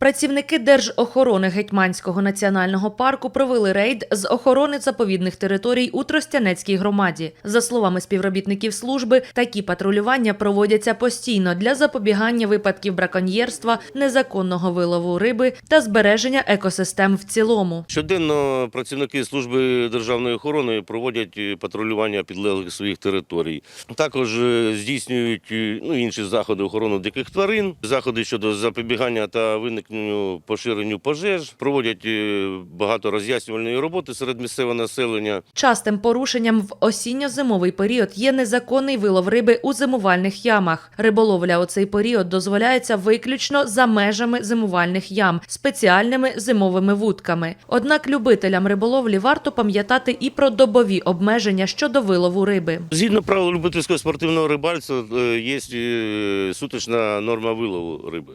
Працівники Держохорони Гетьманського національного парку провели рейд з охорони заповідних територій у Тростянецькій громаді. За словами співробітників служби, такі патрулювання проводяться постійно для запобігання випадків браконьєрства, незаконного вилову риби та збереження екосистем в цілому. Щоденно працівники служби державної охорони проводять е, патрулювання підлеглих своїх територій. Також е, здійснюють е, ну, інші заходи охорони диких тварин, заходи щодо запобігання та виникненню поширенню пожеж. Проводять е, багато роз'яснювальної роботи серед місцевого населення. Частим порушенням в осінньо-зимовий період є незаконний вилов риби у зимувальних ямах. Риболовля у цей період дозволяється виключно за межами зимувальних ям спеціальними зимовими вудками. Однак любителям риболовлі варто пам'ятати і про добові обмеження щодо вилову риби. Згідно правил любительського спортивного рибальства, е, є е, суточна норма вилову риби.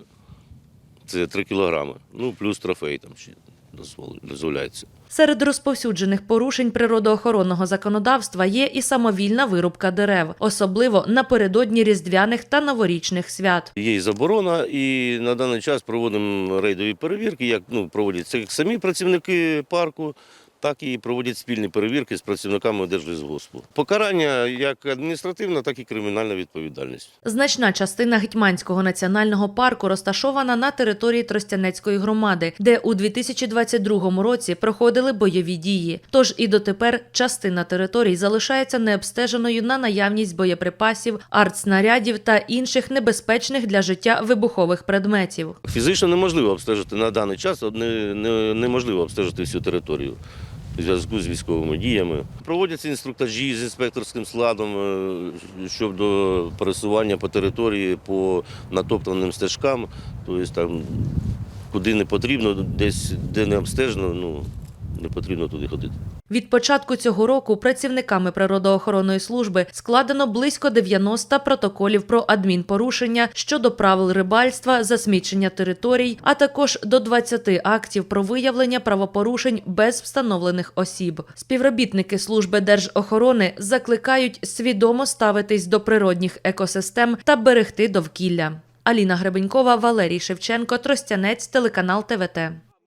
Це 3 кілограми. Ну, плюс трофей там ще дозвол- дозволяється. Серед розповсюджених порушень природоохоронного законодавства є і самовільна вирубка дерев, особливо напередодні різдвяних та новорічних свят. Є і заборона, і на даний час проводимо рейдові перевірки, як ну, проводять самі працівники парку, так і проводять спільні перевірки з працівниками Держлісгоспу. Покарання як адміністративна, так і кримінальна відповідальність. Значна частина Гетьманського національного парку розташована на території Тростянецької громади, де у 2022 році проходили бойові дії. Тож і дотепер частина територій залишається необстеженою на наявність боєприпасів, артснарядів та інших небезпечних для життя вибухових предметів. Фізично неможливо обстежити на даний час, не, не, неможливо обстежити всю територію. У зв'язку з військовими діями проводяться інструктажі з інспекторським складом е, щодо пересування по території по натоптаним стежкам, тобто там куди не потрібно, десь де не обстежено, ну не потрібно туди ходити. Від початку цього року працівниками природоохоронної служби складено близько 90 протоколів про адмінпорушення щодо правил рибальства, засмічення територій, а також до 20 актів про виявлення правопорушень без встановлених осіб. Співробітники служби держохорони закликають свідомо ставитись до природних екосистем та берегти довкілля. Аліна Гребенькова, Валерій Шевченко, Тростянець, телеканал ТВТ.